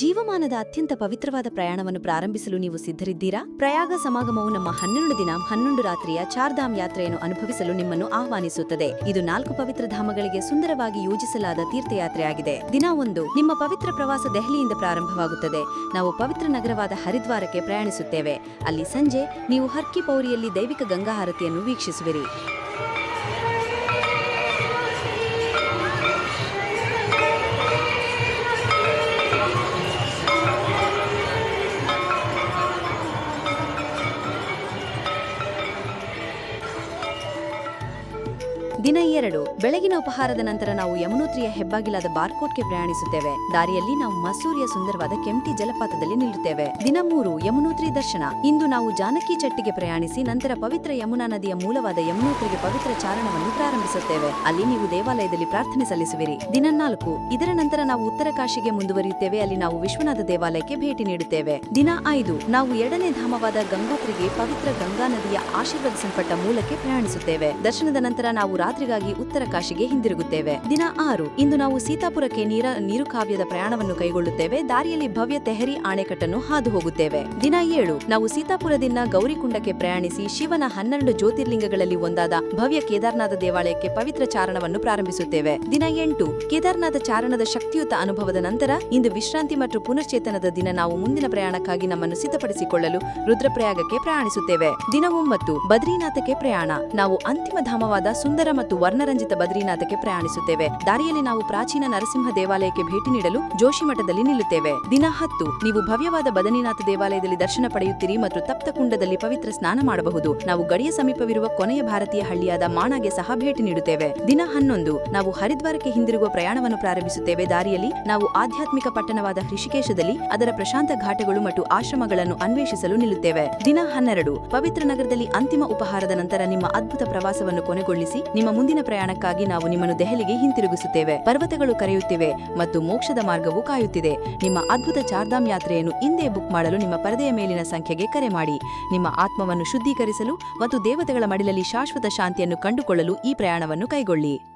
ಜೀವಮಾನದ ಅತ್ಯಂತ ಪವಿತ್ರವಾದ ಪ್ರಯಾಣವನ್ನು ಪ್ರಾರಂಭಿಸಲು ನೀವು ಸಿದ್ಧರಿದ್ದೀರಾ? ಪ್ರಯಾಗ ಸಮಾಗಮವು ನಮ್ಮ ಹನ್ನೆರಡು ದಿನ ಹನ್ನೊಂದು ರಾತ್ರಿಯ ಚಾರ್ಧಾಮ್ ಯಾತ್ರೆಯನ್ನು ಅನುಭವಿಸಲು ನಿಮ್ಮನ್ನು ಆಹ್ವಾನಿಸುತ್ತದೆ. ಇದು ನಾಲ್ಕು ಪವಿತ್ರ ಧಾಮಗಳಿಗೆ ಸುಂದರವಾಗಿ ಯೋಜಿಸಲಾದ ತೀರ್ಥಯಾತ್ರೆಯಾಗಿದೆ. ದಿನ ಒಂದು, ನಿಮ್ಮ ಪವಿತ್ರ ಪ್ರವಾಸ ದೆಹಲಿಯಿಂದ ಪ್ರಾರಂಭವಾಗುತ್ತದೆ. ನಾವು ಪವಿತ್ರ ನಗರವಾದ ಹರಿದ್ವಾರಕ್ಕೆ ಪ್ರಯಾಣಿಸುತ್ತೇವೆ. ಅಲ್ಲಿ ಸಂಜೆ, ನೀವು ಹರ್ಕಿ ಪೌರಿಯಲ್ಲಿ ದೈವಿಕ ಗಂಗಾಹಾರತಿಯನ್ನು ವೀಕ್ಷಿಸುವಿರಿ. ದಿನ ಎರಡು, ಬೆಳಗಿನ ಉಪಹಾರದ ನಂತರ ನಾವು ಯಮುನೋತ್ರಿಯ ಹೆಬ್ಬಾಗಿಲಾದ ಬಾರ್ಕೋಟ್ಗೆ ಪ್ರಯಾಣಿಸುತ್ತೇವೆ. ದಾರಿಯಲ್ಲಿ ನಾವು ಮಸೂರಿಯ ಸುಂದರವಾದ ಕೆಂಪ್ಟಿ ಜಲಪಾತದಲ್ಲಿ ನಿಲ್ಲುತ್ತೇವೆ. ದಿನ ಮೂರು, ಯಮುನೋತ್ರಿ ದರ್ಶನ. ಇಂದು ನಾವು ಜಾನಕಿ ಚಟ್ಟಿಗೆ ಪ್ರಯಾಣಿಸಿ ನಂತರ ಪವಿತ್ರ ಯಮುನಾ ನದಿಯ ಮೂಲವಾದ ಯಮುನೋತ್ರಿಗೆ ಪವಿತ್ರ ಚಾರಣವನ್ನು ಪ್ರಾರಂಭಿಸುತ್ತೇವೆ. ಅಲ್ಲಿ ನೀವು ದೇವಾಲಯದಲ್ಲಿ ಪ್ರಾರ್ಥನೆ ಸಲ್ಲಿಸುವಿರಿ. ದಿನ ನಾಲ್ಕು, ಇದರ ನಂತರ ನಾವು ಉತ್ತರ ಕಾಶಿಗೆ ಮುಂದುವರಿಯುತ್ತೇವೆ. ಅಲ್ಲಿ ನಾವು ವಿಶ್ವನಾಥ ದೇವಾಲಯಕ್ಕೆ ಭೇಟಿ ನೀಡುತ್ತೇವೆ. ದಿನ ಐದು, ನಾವು ಎರಡನೇ ಧಾಮವಾದ ಗಂಗೋತ್ರಿಗೆ ಪವಿತ್ರ ಗಂಗಾ ನದಿಯ ಆಶೀರ್ವದಿಸಲ್ಪಟ್ಟ ಮೂಲಕ್ಕೆ ಪ್ರಯಾಣಿಸುತ್ತೇವೆ. ದರ್ಶನದ ನಂತರ ನಾವು ರಾತ್ರಿಗಾಗಿ ಉತ್ತರ ಕಾಶಿಗೆ ಹಿಂದಿರುಗುತ್ತೇವೆ. ದಿನ ಆರು. ಇಂದು ನಾವು ಸೀತಾಪುರಕ್ಕೆ ನೀರ, ನೀರು ಕಾವ್ಯದ ಪ್ರಯಾಣವನ್ನು ಕೈಗೊಳ್ಳುತ್ತೇವೆ. ದಾರಿಯಲ್ಲಿ ಭವ್ಯ ತೆಹರಿ ಆಣೆಕಟ್ಟನ್ನು ಹಾದು ಹೋಗುತ್ತೇವೆ. ದಿನ ಏಳು. ನಾವು ಸೀತಾಪುರದಿಂದ ಗೌರಿಕುಂಡಕ್ಕೆ ಪ್ರಯಾಣಿಸಿ ಶಿವನ ಹನ್ನೆರಡು ಜ್ಯೋತಿರ್ಲಿಂಗಗಳಲ್ಲಿ ಒಂದಾದ ಭವ್ಯ ಕೇದಾರನಾಥ ದೇವಾಲಯಕ್ಕೆ ಪವಿತ್ರ ಚಾರಣವನ್ನು ಪ್ರಾರಂಭಿಸುತ್ತೇವೆ. ದಿನ ಎಂಟು. ಕೇದಾರ್ನಾಥ ಚಾರಣದ ಶಕ್ತಿಯುತ ಅನುಭವದ ನಂತರ ಇಂದು ವಿಶ್ರಾಂತಿ ಮತ್ತು ಪುನಶ್ಚೇತನದ ದಿನ ನಾವು ಮುಂದಿನ ಪ್ರಯಾಣಕ್ಕಾಗಿ ನಮ್ಮನ್ನು ಸಿದ್ಧಪಡಿಸಿಕೊಳ್ಳಲು ರುದ್ರಪ್ರಯಾಗಕ್ಕೆ ಪ್ರಯಾಣಿಸುತ್ತೇವೆ. ದಿನ ಒಂಬತ್ತು. ಬದ್ರಿನಾಥಕ್ಕೆ ಪ್ರಯಾಣ. ನಾವು ಅಂತಿಮ ಧಾಮವಾದ ಸುಂದರ ಮತ್ತು ವರ್ಣರಂಜಿತ ಬದ್ರಿನಾಥಕ್ಕೆ ಪ್ರಯಾಣಿಸುತ್ತೇವೆ. ದಾರಿಯಲ್ಲಿ ನಾವು ಪ್ರಾಚೀನ ನರಸಿಂಹ ದೇವಾಲಯಕ್ಕೆ ಭೇಟಿ ನೀಡಲು ಜೋಶಿಮಠದಲ್ಲಿ ನಿಲ್ಲುತ್ತೇವೆ. ದಿನ ಹತ್ತು, ನೀವು ಭವ್ಯವಾದ ಬದನಿನಾಥ ದೇವಾಲಯದಲ್ಲಿ ದರ್ಶನ ಪಡೆಯುತ್ತೀರಿ ಮತ್ತು ತಪ್ತಕುಂಡದಲ್ಲಿ ಪವಿತ್ರ ಸ್ನಾನ ಮಾಡಬಹುದು. ನಾವು ಗಡಿಯ ಸಮೀಪವಿರುವ ಕೊನೆಯ ಭಾರತೀಯ ಹಳ್ಳಿಯಾದ ಮಾಣಾಗೆ ಸಹ ಭೇಟಿ ನೀಡುತ್ತೇವೆ. ದಿನ ಹನ್ನೊಂದು, ನಾವು ಹರಿದ್ವಾರಕ್ಕೆ ಹಿಂದಿರುಗುವ ಪ್ರಯಾಣವನ್ನು ಪ್ರಾರಂಭಿಸುತ್ತೇವೆ. ದಾರಿಯಲ್ಲಿ ನಾವು ಆಧ್ಯಾತ್ಮಿಕ ಪಟ್ಟಣವಾದ ಹೃಷಿಕೇಶದಲ್ಲಿ ಅದರ ಪ್ರಶಾಂತ ಘಾಟಗಳು ಮತ್ತು ಆಶ್ರಮಗಳನ್ನು ಅನ್ವೇಷಿಸಲು ನಿಲ್ಲುತ್ತೇವೆ. ದಿನ ಹನ್ನೆರಡು, ಪವಿತ್ರ ನಗರದಲ್ಲಿ ಅಂತಿಮ ಉಪಹಾರದ ನಂತರ ನಿಮ್ಮ ಅದ್ಭುತ ಪ್ರವಾಸವನ್ನು ಕೊನೆಗೊಳಿಸಿ ನಿಮ್ಮ ಮುಂದಿನ ಪ್ರಯಾಣಕ್ಕಾಗಿ ನಾವು ನಿಮ್ಮನ್ನು ದೆಹಲಿಗೆ ಹಿಂತಿರುಗಿಸುತ್ತೇವೆ. ಪರ್ವತಗಳು ಕರೆಯುತ್ತಿವೆ ಮತ್ತು ಮೋಕ್ಷದ ಮಾರ್ಗವು ಕಾಯುತ್ತಿದೆ. ನಿಮ್ಮ ಅದ್ಭುತ ಚಾರ್ಧಾಮ್ ಯಾತ್ರೆಯನ್ನು ಇಂದೇ ಬುಕ್ ಮಾಡಲು ನಿಮ್ಮ ಪರದೆಯ ಮೇಲಿನ ಸಂಖ್ಯೆಗೆ ಕರೆ ಮಾಡಿ. ನಿಮ್ಮ ಆತ್ಮವನ್ನು ಶುದ್ಧೀಕರಿಸಲು ಮತ್ತು ದೇವತೆಗಳ ಮಡಿಲಲ್ಲಿ ಶಾಶ್ವತ ಶಾಂತಿಯನ್ನು ಕಂಡುಕೊಳ್ಳಲು ಈ ಪ್ರಯಾಣವನ್ನು ಕೈಗೊಳ್ಳಿ.